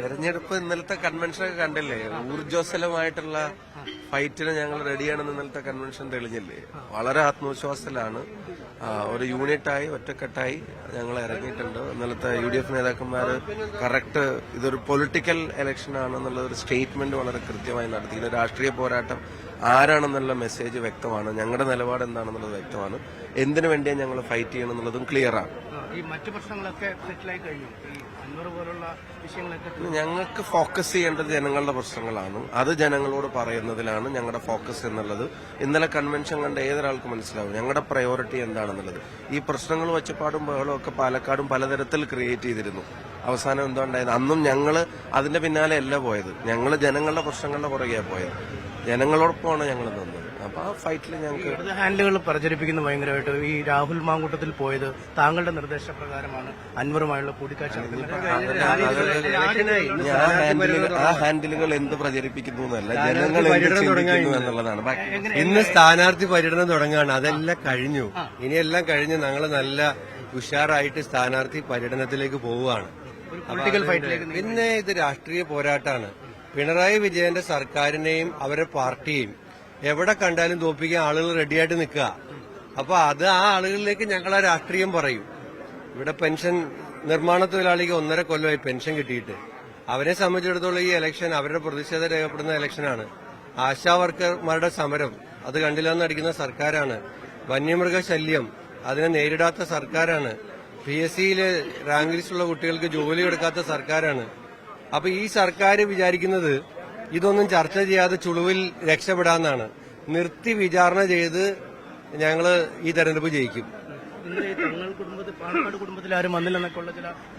തെരഞ്ഞെടുപ്പ് ഇന്നലത്തെ കൺവെൻഷൻ ഒക്കെ കണ്ടില്ലേ? ഊർജസ്വലമായിട്ടുള്ള ഫൈറ്റിന് ഞങ്ങൾ റെഡിയാണെന്ന് ഇന്നലത്തെ കൺവെൻഷൻ തെളിഞ്ഞില്ലേ? വളരെ ആത്മവിശ്വാസത്തിലാണ്. ഒരു യൂണിറ്റായി ഒറ്റക്കെട്ടായി ഞങ്ങൾ ഇറങ്ങിയിട്ടുണ്ട്. ഇന്നലത്തെ യു ഡി എഫ് നേതാക്കന്മാർ കറക്റ്റ് ഇതൊരു പൊളിറ്റിക്കൽ ഇലക്ഷൻ ആണെന്നുള്ള ഒരു സ്റ്റേറ്റ്മെന്റ് വളരെ കൃത്യമായി നടത്തി. നടത്തിയിരിക്കുന്നത് രാഷ്ട്രീയ പോരാട്ടം ആരാണെന്നുള്ള മെസ്സേജ് വ്യക്തമാണ്. ഞങ്ങളുടെ നിലപാട് എന്താണെന്നുള്ളത് വ്യക്തമാണ്. എന്തിനു വേണ്ടിയാണ് ഞങ്ങൾ ഫൈറ്റ് ചെയ്യണം എന്നുള്ളതും ക്ലിയർ ആണ് ഈ മറ്റു പ്രശ്നങ്ങളൊക്കെ സെറ്റിലായി കഴിഞ്ഞു. പോലുള്ള വിഷയങ്ങളൊക്കെ ഞങ്ങൾക്ക് ഫോക്കസ് ചെയ്യേണ്ടത് ജനങ്ങളുടെ പ്രശ്നങ്ങളാണ്. അത് ജനങ്ങളോട് പറയുന്നതിലാണ് ഞങ്ങളുടെ ഫോക്കസ് എന്നുള്ളത്. ഇന്നലെ കൺവെൻഷൻ കണ്ട ഏതൊരാൾക്ക് മനസ്സിലാവും. ഞങ്ങളുടെ പ്രയോറിറ്റി എന്താണെന്നുള്ളത് ഈ പ്രശ്നങ്ങൾ ഒച്ചപ്പാടും ബഹളവും ഒക്കെ പാലക്കാടും പലതരത്തിൽ ക്രിയേറ്റ് ചെയ്തിരുന്നു. അവസാനം എന്താ ഉണ്ടായത്? അന്നും ഞങ്ങൾ അതിന്റെ പിന്നാലെ അല്ല പോയത്. ഞങ്ങൾ ജനങ്ങളുടെ പ്രശ്നങ്ങളുടെ പുറകെയാണ് പോയത്. ജനങ്ങളോടൊപ്പമാണ് ഞങ്ങൾ നിന്നത്. അപ്പൊ ആ ഫൈറ്റിൽ ഞങ്ങൾക്ക് ഹാൻഡുകൾ ഹാൻഡിലുകൾ പ്രചരിപ്പിക്കുന്ന ഭയങ്കരമായിട്ട്. ഈ രാഹുൽ മാങ്കൂട്ടത്തിൽ പോയത് താങ്കളുടെ നിർദ്ദേശപ്രകാരമാണ് അൻവറുമായുള്ള കൂടിക്കാഴ്ച ആ ഹാൻഡിലുകൾ എന്ത് പ്രചരിപ്പിക്കുന്നു എന്നല്ല. ജനങ്ങൾ എന്നുള്ളതാണ്. ഇന്ന് സ്ഥാനാർത്ഥി പര്യടനം തുടങ്ങുകയാണ്. അതെല്ലാം കഴിഞ്ഞു. ഇനിയെല്ലാം കഴിഞ്ഞ് ഞങ്ങൾ നല്ല ഉഷാറായിട്ട് സ്ഥാനാർത്ഥി പര്യടനത്തിലേക്ക് പോവുകയാണ്. പിന്നെ ഇത് രാഷ്ട്രീയ പോരാട്ടമാണ് പിണറായി വിജയന്റെ സർക്കാരിനെയും അവരുടെ പാർട്ടിയെയും എവിടെ കണ്ടാലും തോപ്പിക്കാൻ ആളുകൾ റെഡിയായിട്ട് നിൽക്കുക. അപ്പൊ അത് ആ ആളുകളിലേക്ക് ഞങ്ങൾ ആ രാഷ്ട്രീയം പറയും. ഇവിടെ പെൻഷൻ നിർമ്മാണ തൊഴിലാളിക്ക് ഒന്നര കൊല്ലമായി പെൻഷൻ കിട്ടിയിട്ട്. അവരെ സംബന്ധിച്ചിടത്തോളം ഈ ഇലക്ഷൻ അവരുടെ പ്രതിഷേധം രേഖപ്പെടുന്ന ഇലക്ഷനാണ് ആശാ വർക്കർമാരുടെ സമരം അത് കണ്ടില്ലെന്ന് അടിക്കുന്ന സർക്കാരാണ്. വന്യമൃഗ ശല്യം അതിനെ നേരിടാത്ത സർക്കാരാണ്. പി എസ് സിയിലെ റാങ്ക് ലിസ്റ്റുള്ള കുട്ടികൾക്ക് ജോലി കൊടുക്കാത്ത സർക്കാരാണ്. അപ്പൊ ഈ സർക്കാർ വിചാരിക്കുന്നത് ഇതൊന്നും ചർച്ച ചെയ്യാതെ ചുളുവിൽ രക്ഷപ്പെടാന്നാണ്. നിർത്തി വിചാരണ ചെയ്ത് ഞങ്ങൾ ഈ തെരഞ്ഞെടുപ്പ് ജയിക്കും.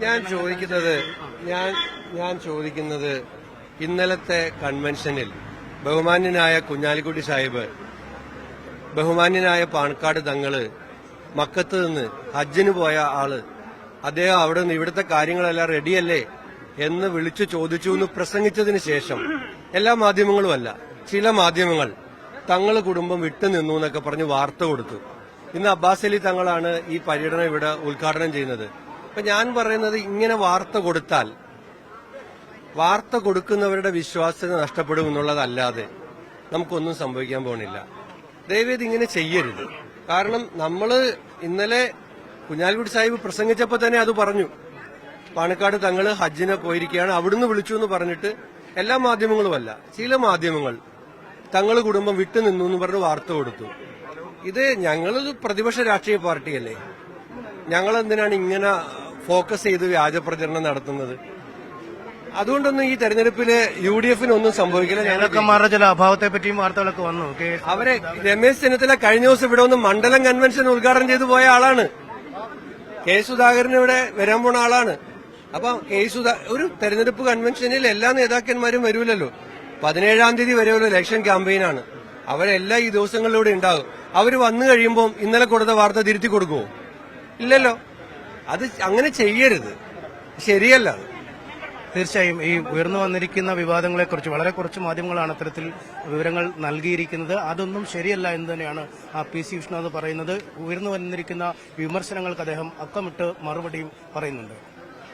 ഞാൻ ചോദിക്കുന്നത് ഞാൻ ഞാൻ ചോദിക്കുന്നത് ഇന്നലത്തെ കൺവെൻഷനിൽ ബഹുമാന്യനായ കുഞ്ഞാലിക്കുട്ടി സാഹിബ് ബഹുമാന്യനായ പാണക്കാട് തങ്ങൾ മക്കത്ത് നിന്ന് ഹജ്ജിന് പോയ ആൾ അദ്ദേഹം അവിടെ നിന്ന് ഇവിടുത്തെ കാര്യങ്ങളെല്ലാം റെഡിയല്ലേ എന്ന് വിളിച്ചു ചോദിച്ചു എന്ന് പ്രസംഗിച്ചതിന് ശേഷം എല്ലാ മാധ്യമങ്ങളുമല്ല ചില മാധ്യമങ്ങൾ തങ്ങൾ കുടുംബം വിട്ടു നിന്നു എന്നൊക്കെ പറഞ്ഞ് വാർത്ത കൊടുത്തു. ഇന്ന് അബ്ബാസ് അലി തങ്ങളാണ് ഈ പര്യടനം ഇവിടെ ഉദ്ഘാടനം ചെയ്യുന്നത്. അപ്പൊ ഞാൻ പറയുന്നത് ഇങ്ങനെ വാർത്ത കൊടുത്താൽ വാർത്ത കൊടുക്കുന്നവരുടെ വിശ്വാസ്യത നഷ്ടപ്പെടും എന്നുള്ളതല്ലാതെ നമുക്കൊന്നും സംഭവിക്കാൻ പോണില്ല. ദയവേത് ഇങ്ങനെ ചെയ്യരുത്. കാരണം നമ്മൾ ഇന്നലെ കുഞ്ഞാലിക്കുട്ടി സാഹിബ് പ്രസംഗിച്ചപ്പോൾ തന്നെ അത് പറഞ്ഞു. പാണക്കാട് തങ്ങൾ ഹജ്ജിനെ പോയിരിക്കുകയാണ് അവിടുന്ന് വിളിച്ചു എന്ന് പറഞ്ഞിട്ട് എല്ലാ മാധ്യമങ്ങളുമല്ല ചില മാധ്യമങ്ങൾ തങ്ങൾ കുടുംബം വിട്ടുനിന്നു എന്ന് പറഞ്ഞ് വാർത്ത കൊടുത്തു. ഇത് ഞങ്ങളൊരു പ്രതിപക്ഷ രാഷ്ട്രീയ പാർട്ടിയല്ലേ. ഞങ്ങൾ എന്തിനാണ് ഇങ്ങനെ ഫോക്കസ് ചെയ്ത് വ്യാജ പ്രചരണം നടത്തുന്നത്? അതുകൊണ്ടൊന്നും ഈ തെരഞ്ഞെടുപ്പിൽ യു ഡി എഫിന് ഒന്നും സംഭവിക്കില്ല. ഞങ്ങൾ നേതാക്കന്മാരുടെ ചില അഭാവത്തെ പറ്റിയും വാർത്തകളൊക്കെ വന്നു. അവരെ രമേശ് ചെന്നിത്തല കഴിഞ്ഞ ദിവസം ഇവിടെ ഒന്ന് മണ്ഡലം കൺവെൻഷൻ ഉദ്ഘാടനം ചെയ്തു പോയ ആളാണ്. കെ സുധാകരൻ ഇവിടെ വരാൻ പോണ ആളാണ്. അപ്പൊ കെ ഒരു തെരഞ്ഞെടുപ്പ് കൺവെൻഷനിൽ എല്ലാ നേതാക്കന്മാരും വരൂലല്ലോ. പതിനേഴാം തീയതി വരെ ഒരു ഇലക്ഷൻ ക്യാമ്പയിനാണ് അവരെല്ലാം ഈ ദിവസങ്ങളിലൂടെ ഉണ്ടാകും. അവർ വന്നു കഴിയുമ്പോൾ ഇന്നലെ കൊടുത്ത വാർത്ത തിരുത്തി കൊടുക്കുമോ ഇല്ലല്ലോ. അത് അങ്ങനെ ചെയ്യരുത്. ശരിയല്ല തീർച്ചയായും ഈ ഉയർന്നു വന്നിരിക്കുന്ന വിവാദങ്ങളെക്കുറിച്ച് വളരെ കുറച്ച് മാധ്യമങ്ങളാണ് അത്തരത്തിൽ വിവരങ്ങൾ നൽകിയിരിക്കുന്നത്. അതൊന്നും ശരിയല്ല എന്ന് തന്നെയാണ് ആ പി സി വിഷ്ണു പറയുന്നത്. ഉയർന്നു വന്നിരിക്കുന്ന വിമർശനങ്ങൾക്ക് അദ്ദേഹം അക്കമിട്ട് മറുപടിയും പറയുന്നുണ്ട്.